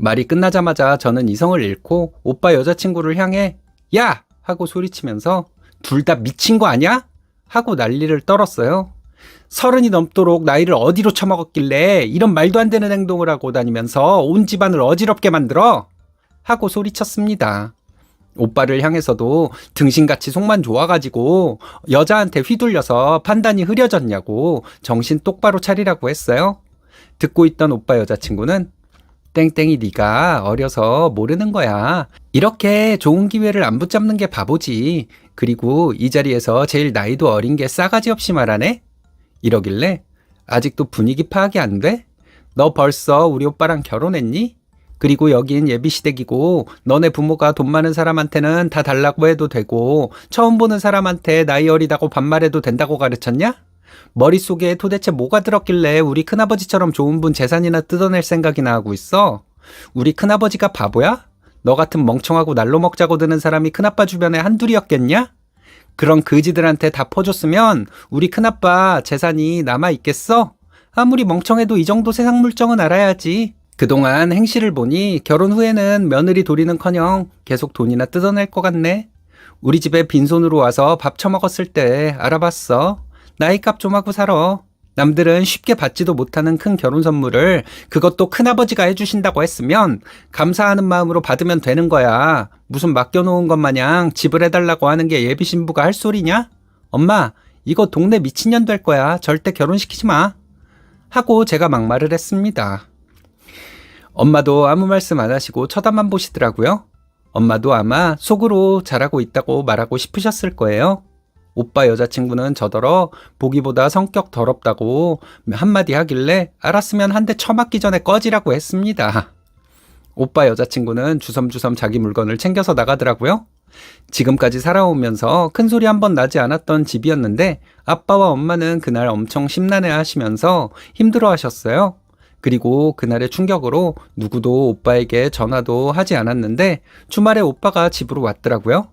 말이 끝나자마자 저는 이성을 잃고 오빠 여자친구를 향해 야! 하고 소리치면서 둘 다 미친 거 아니야? 하고 난리를 떨었어요. 서른이 넘도록 나이를 어디로 처먹었길래 이런 말도 안 되는 행동을 하고 다니면서 온 집안을 어지럽게 만들어? 하고 소리쳤습니다. 오빠를 향해서도 등신같이 속만 좋아가지고 여자한테 휘둘려서 판단이 흐려졌냐고 정신 똑바로 차리라고 했어요. 듣고 있던 오빠 여자친구는 땡땡이 네가 어려서 모르는 거야. 이렇게 좋은 기회를 안 붙잡는 게 바보지. 그리고 이 자리에서 제일 나이도 어린 게 싸가지 없이 말하네? 이러길래 아직도 분위기 파악이 안 돼? 너 벌써 우리 오빠랑 결혼했니? 그리고 여긴 예비시댁이고 너네 부모가 돈 많은 사람한테는 다 달라고 해도 되고 처음 보는 사람한테 나이 어리다고 반말해도 된다고 가르쳤냐? 머릿속에 도대체 뭐가 들었길래 우리 큰아버지처럼 좋은 분 재산이나 뜯어낼 생각이나 하고 있어? 우리 큰아버지가 바보야? 너 같은 멍청하고 날로 먹자고 드는 사람이 큰아빠 주변에 한둘이었겠냐? 그런 거지들한테 다 퍼줬으면 우리 큰아빠 재산이 남아있겠어? 아무리 멍청해도 이 정도 세상 물정은 알아야지. 그동안 행실을 보니 결혼 후에는 며느리 도리는커녕 계속 돈이나 뜯어낼 것 같네. 우리 집에 빈손으로 와서 밥 처먹었을 때 알아봤어. 나이값 좀 하고 살아. 남들은 쉽게 받지도 못하는 큰 결혼 선물을 그것도 큰아버지가 해주신다고 했으면 감사하는 마음으로 받으면 되는 거야. 무슨 맡겨놓은 것 마냥 집을 해달라고 하는 게 예비 신부가 할 소리냐? 엄마, 이거 동네 미친년 될 거야. 절대 결혼시키지 마. 하고 제가 막말을 했습니다. 엄마도 아무 말씀 안 하시고 쳐다만 보시더라고요. 엄마도 아마 속으로 잘하고 있다고 말하고 싶으셨을 거예요. 오빠 여자친구는 저더러 보기보다 성격 더럽다고 한마디 하길래 알았으면 한 대 쳐맞기 전에 꺼지라고 했습니다. 오빠 여자친구는 주섬주섬 자기 물건을 챙겨서 나가더라고요. 지금까지 살아오면서 큰 소리 한 번 나지 않았던 집이었는데 아빠와 엄마는 그날 엄청 심란해 하시면서 힘들어 하셨어요. 그리고 그날의 충격으로 누구도 오빠에게 전화도 하지 않았는데 주말에 오빠가 집으로 왔더라고요.